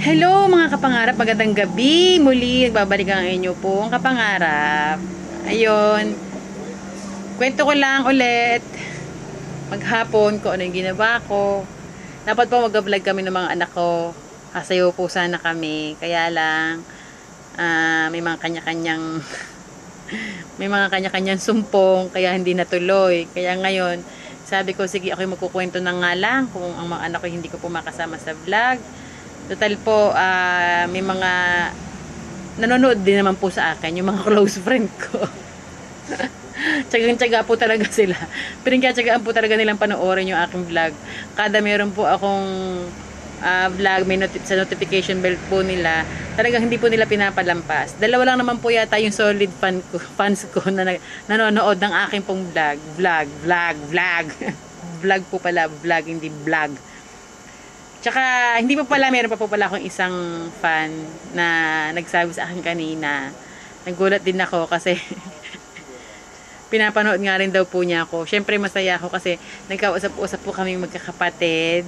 Hello mga kapangarap, magandang gabi. Muli, nagbabalik ang inyo po ang kapangarap. Ayun, kwento ko lang ulit maghapon kung ano yung ginawa ko. Dapat po mag-vlog kami ng mga anak ko. Kasayo po sana kami. Kaya lang, ah, may mga kanya-kanyang may mga kanya-kanyang sumpong kaya hindi natuloy. Kaya ngayon, sabi ko sige ako magkukwento na nga lang kung ang mga anak ko hindi ko po makasama sa vlog. Total po, ah, may mga nanonood din naman po sa akin, yung mga close friend ko. Tsagang-tsaga po talaga sila. Pinagkatsagaan po talaga nilang panoorin yung aking vlog. Kada meron po akong ah, vlog, may noti- sa notification bell po nila, talagang hindi po nila pinapalampas. Dalawa lang naman po yata yung solid fan ko, fans ko na nanonood ng aking pong vlog. Vlog, vlog, vlog. vlog po pala, vlog, hindi vlog. Tsaka, hindi pa pala, meron pa po pala akong isang fan na nagsabi sa akin kanina. Nagulat din ako kasi pinapanood nga rin daw po niya ako. Siyempre masaya ako kasi nagkausap-usap po kami magkakapatid.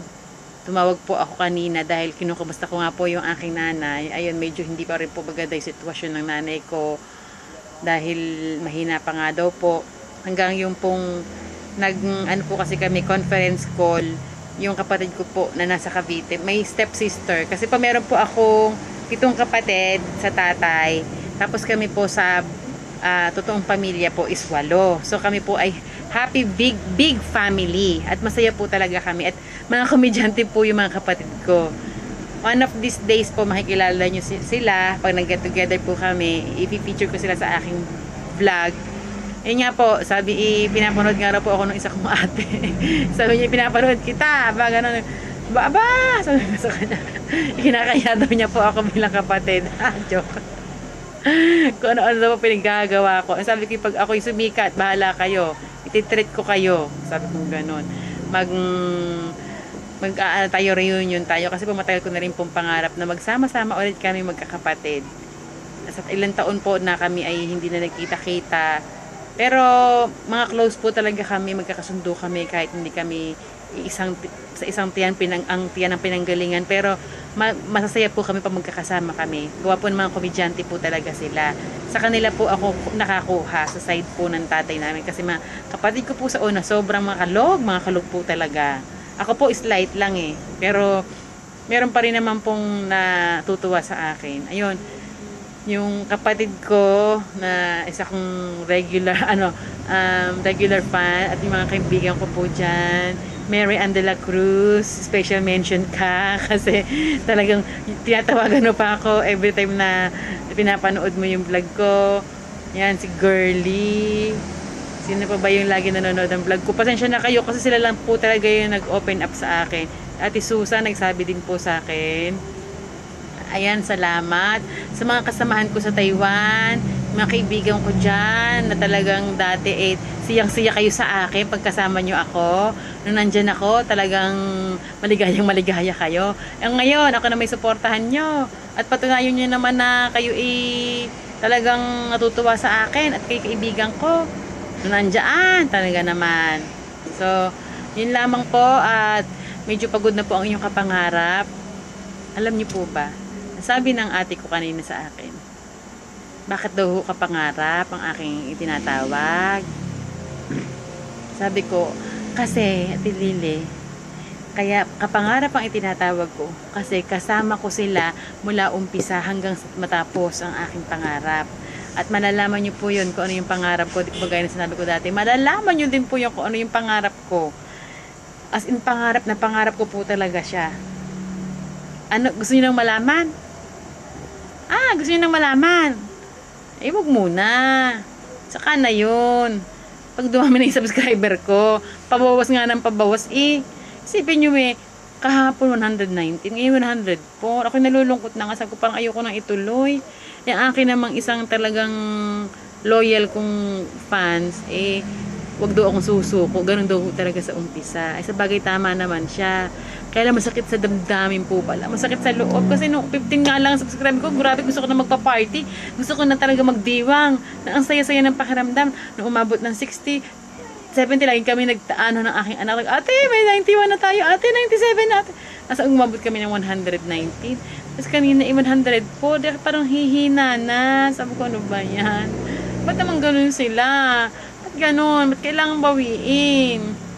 Tumawag po ako kanina dahil kinukumusta ko nga po yung aking nanay. Ayun, medyo hindi pa rin po maganda yung sitwasyon ng nanay ko dahil mahina pa nga daw po. Hanggang yung pong nag ano po kasi kami conference call yung kapatid ko po na nasa Cavite may stepsister. Kasi pa meron po akong pitong kapatid sa tatay. Tapos kami po sa ah, totoong pamilya po is walo. So kami po ay happy big big family. At masaya po talaga kami. At mga komedyante po yung mga kapatid ko. One of these days po makikilala nyo si- sila. Pag nag-get together po kami ipipicture ko sila sa aking vlog yun nga po, sabi, i- pinapanood nga raw po ako ng isa kong ate. sabi niya, pinapanood kita. Ba, ganun. Ba, ba! Sabi ko sa kanya. Kinakaya daw niya po ako bilang kapatid. Ah, joke. Kung ano-ano daw po pinaggagawa ko. Sabi ko, pag ako'y sumikat, bahala kayo. Ititreat ko kayo. Sabi ko ganun. Mag, mag ah, tayo reunion tayo. Kasi pumatagal ko na rin pong pangarap na magsama-sama ulit kami magkakapatid. Sa ilang taon po na kami ay hindi na nagkita-kita. Pero mga close po talaga kami, magkakasundo kami kahit hindi kami isang sa isang tiyan pinang ang tiyan ng pinanggalingan pero ma- masasaya po kami pag magkakasama kami. Gawa po ng mga komedyante po talaga sila. Sa kanila po ako nakakuha sa side po ng tatay namin kasi mga kapatid ko po sa una sobrang mga kalog, mga kalog po talaga. Ako po is light lang eh. Pero meron pa rin naman pong natutuwa sa akin. Ayun, yung kapatid ko na isa kong regular ano um, regular fan at yung mga kaibigan ko po dyan. Mary Ann de la Cruz special mention ka kasi talagang tinatawagan pa ako every time na pinapanood mo yung vlog ko. Yan si Girly sino pa ba yung lagi nanonood ng vlog ko? Pasensya na kayo kasi sila lang po talaga yung nag-open up sa akin. Ate Susan nagsabi din po sa akin Ayan, salamat. Sa mga kasamahan ko sa Taiwan, mga kaibigan ko dyan, na talagang dati eh, siyang-siya kayo sa akin pagkasama nyo ako. Nung nandyan ako, talagang maligayang maligaya kayo. Eh, ngayon, ako na may suportahan nyo. At patunayan nyo naman na kayo eh, talagang natutuwa sa akin at kay kaibigan ko. Nung nandyan, talaga naman. So, yun lamang po at medyo pagod na po ang inyong kapangarap. Alam niyo po ba, sabi ng ate ko kanina sa akin, bakit daw ho kapangarap ang aking itinatawag? Sabi ko, kasi, Ate Lily, kaya kapangarap ang itinatawag ko kasi kasama ko sila mula umpisa hanggang matapos ang aking pangarap. At malalaman niyo po yun kung ano yung pangarap ko. Di ba na sinabi ko dati. Malalaman niyo din po yun kung ano yung pangarap ko. As in pangarap na pangarap ko po talaga siya. Ano, gusto niyo nang malaman? Ah, gusto niyo nang malaman? Eh, wag muna. Saka na yun. Pag dumami na yung subscriber ko, pabawas nga ng pabawas, eh, isipin nyo eh, kahapon 119, ngayon 104. Ako nalulungkot na nga, sabi ko parang ayoko nang ituloy. Yung akin namang isang talagang loyal kong fans, eh, wag daw akong susuko. Ganun daw talaga sa umpisa. Ay, sa bagay tama naman siya. Kaya masakit sa damdamin po pala. Masakit sa loob. Kasi nung 15 nga lang ang subscribe ko, grabe gusto ko na magpa-party. Gusto ko na talaga magdiwang. Na ang saya-saya ng pakiramdam. Nung umabot ng 60, 70 lagi kami nagtaano ng aking anak. Ate, may 91 na tayo. Ate, 97 na. Ate. Nasa umabot kami ng 119. Tapos kanina, eh, 100 po. Di, parang hihina na. Sabi ko, ano ba yan? Ba't naman ganun sila? Ba't ganun? Ba't kailangan bawiin?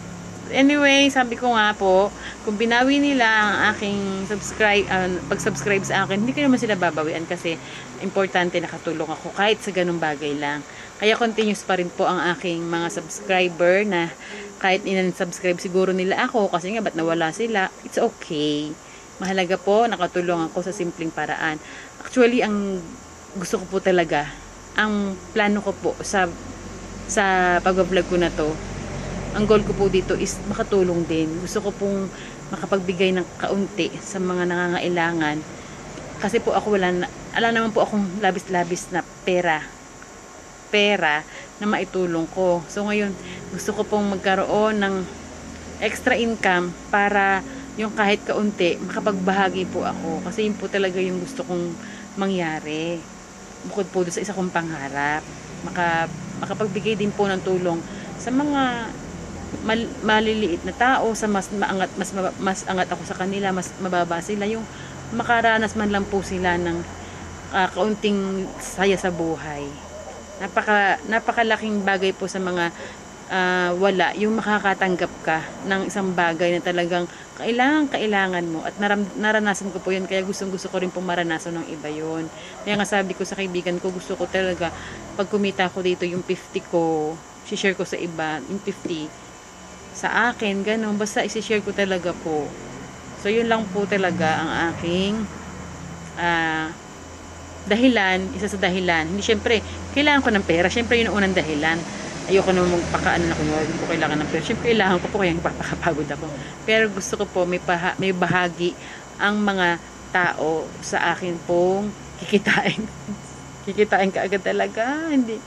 Anyway, sabi ko nga po, kung binawi nila ang aking subscribe, ah, pag-subscribe sa akin, hindi ko naman sila babawian kasi importante nakatulong ako kahit sa ganung bagay lang. Kaya continuous pa rin po ang aking mga subscriber na kahit inan-subscribe siguro nila ako kasi nga ba't nawala sila, it's okay. Mahalaga po, nakatulong ako sa simpleng paraan. Actually, ang gusto ko po talaga, ang plano ko po sa sa pag-vlog ko na to, ang goal ko po dito is makatulong din. Gusto ko pong makapagbigay ng kaunti sa mga nangangailangan. Kasi po ako wala na, ala naman po akong labis-labis na pera. Pera na maitulong ko. So ngayon, gusto ko pong magkaroon ng extra income para yung kahit kaunti, makapagbahagi po ako. Kasi yun po talaga yung gusto kong mangyari. Bukod po sa isa kong pangarap. Maka, makapagbigay din po ng tulong sa mga mal, maliliit na tao sa mas maangat mas mas angat ako sa kanila mas mababa sila. Yung makaranas man lang po sila ng ah, kaunting saya sa buhay. Napaka napakalaking bagay po sa mga ah, wala. Yung makakatanggap ka ng isang bagay na talagang kailangan kailangan mo at naram, naranasan ko po yun kaya gustong gusto ko rin pong maranasan ng iba yun. Kaya nga sabi ko sa kaibigan ko gusto ko talaga pag kumita ko dito yung 50 ko share ko sa iba yung 50 sa akin, ganun. Basta isi-share ko talaga po. So, yun lang po talaga ang aking ah, dahilan, isa sa dahilan. Hindi, syempre, kailangan ko ng pera. Syempre, yun ang unang dahilan. Ayoko naman magpakaano na hindi ko kailangan ng pera. Syempre, kailangan ko po kaya papakapagod ako. Pero gusto ko po, may, paha, may bahagi ang mga tao sa akin pong kikitain. kikitain ka agad talaga. Hindi.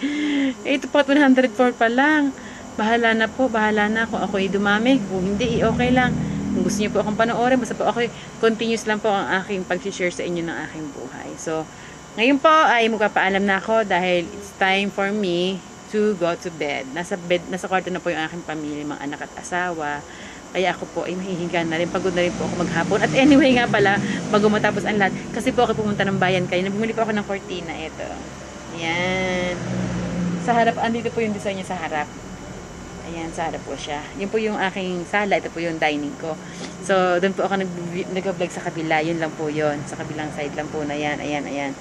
Eh, ito po, 104 pa lang. Bahala na po, bahala na kung ako'y dumami. Kung hindi, okay lang. Kung gusto niyo po akong panoorin, basta po ako, continuous lang po ang aking pag-share sa inyo ng aking buhay. So, ngayon po ay magpapaalam na ako dahil it's time for me to go to bed. Nasa bed, nasa kwarto na po yung aking pamilya, mga anak at asawa. Kaya ako po ay mahihiga na rin. Pagod na rin po ako maghapon. At anyway nga pala, bago matapos ang lahat, kasi po ako pumunta ng bayan kayo. Bumili po ako ng cortina. Ito. Yan. Sa harap, andito po yung design niya sa harap. Ayan, sa po siya. Yun po yung aking sala. Ito po yung dining ko. So, doon po ako nag- nag-vlog sa kabila. Yun lang po yun. Sa kabilang side lang po na yan. Ayan, ayan.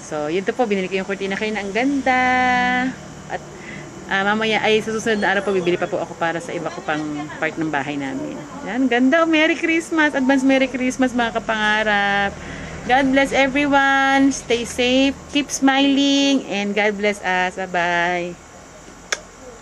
So, yun to po. Binili ko yung cortina kayo na ang ganda. At ah, mamaya ay sa susunod na araw po bibili pa po ako para sa iba ko pang part ng bahay namin. Yan, ganda. Oh, Merry Christmas. Advance Merry Christmas mga kapangarap. God bless everyone. Stay safe. Keep smiling. And God bless us. Bye-bye.